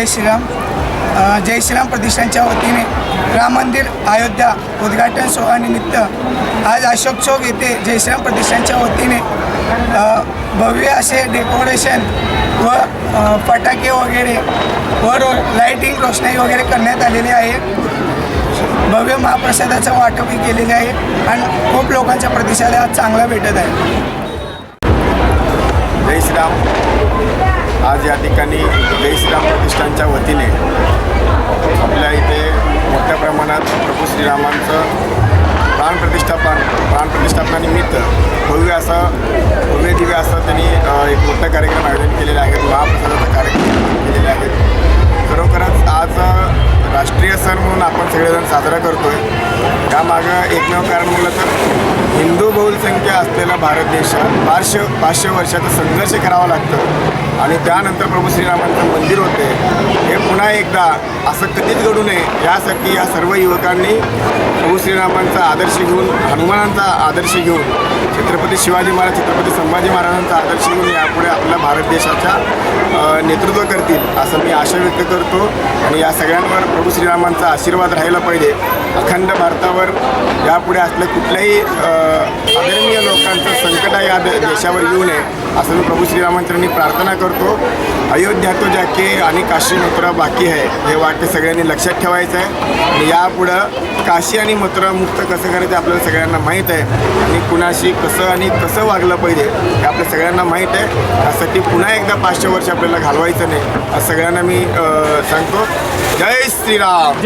जय श्रीराम. जय श्रीराम प्रतिष्ठानच्या वतीने राम मंदिर अयोध्या उद्घाटन सोहळ्यानिमित्त आज अशोक चौक येथे जय श्रीराम प्रतिष्ठानच्या वतीने भव्य असे डेकोरेशन व फटाके वगैरे व रो लाईटिंग रोषणाई वगैरे करण्यात आलेली आहे. भव्य महाप्रसादाचं वाटपही केलेले आहे आणि खूप लोकांचा प्रतिसाद चांगला भेटत आहे. जय श्रीराम. आज या ठिकाणी जयश्रीराम प्रतिष्ठानच्या वतीने आपल्या इथे मोठ्या प्रमाणात प्रभू श्रीरामांचं प्राणप्रतिष्ठापन प्राणप्रतिष्ठापनानिमित्त भव्य असं भव्य दिव्य असं त्यांनी एक मोठा कार्यक्रम आयोजन केलेला आहे. महाप्रसादाचा कार्यक्रम केलेले आहेत खरोखरच आज राष्ट्रीय सण म्हणून आपण सगळेजण साजरा करतो आहे त्यामागं एकमेव कारण म्हणलं तर हिंदू असलेला भारत देशात पाचशे पाचशे वर्षाचा संघर्ष करावा लागतं. आणि त्यानंतर प्रभू श्रीरामांचं मंदिर होते. हे पुन्हा एकदा असं कधीच घडू नये. यासाठी या सर्व युवकांनी प्रभू श्रीरामांचा आदर्श घेऊन हनुमानांचा आदर्श घेऊन छत्रपती शिवाजी महाराज छत्रपती संभाजी महाराजांचा आदर्श घेऊन यापुढे आपल्या भारत देशाच्या नेतृत्व करतील असं मी आशा व्यक्त करतो. आणि या सगळ्यांवर प्रभू श्रीरामांचा आशीर्वाद राहिला पाहिजे. अखंड भारतावर यापुढे असलं कुठल्याही अ, आदरणीय लोकांचं संकट या देशावर येऊ नये असं मी प्रभू श्रीरामांचरणी प्रार्थना करतो. अयोध्या तो जाके आणि काशी मथुरा बाकी आहे हे वाक्य सगळ्यांनी लक्षात ठेवायचं आहे. आणि यापुढं काशी आणि मथुरा मुक्त कसं करायचं आपल्याला सगळ्यांना माहीत आहे. आणि कुणाशी कसं आणि कसं वागलं पाहिजे हे आपल्या सगळ्यांना माहीत आहे. त्यासाठी पुन्हा एकदा पाचशे वर्ष आपल्याला घालवायचं नाही असं सगळ्यांना मी सांगतो. जय श्रीराम!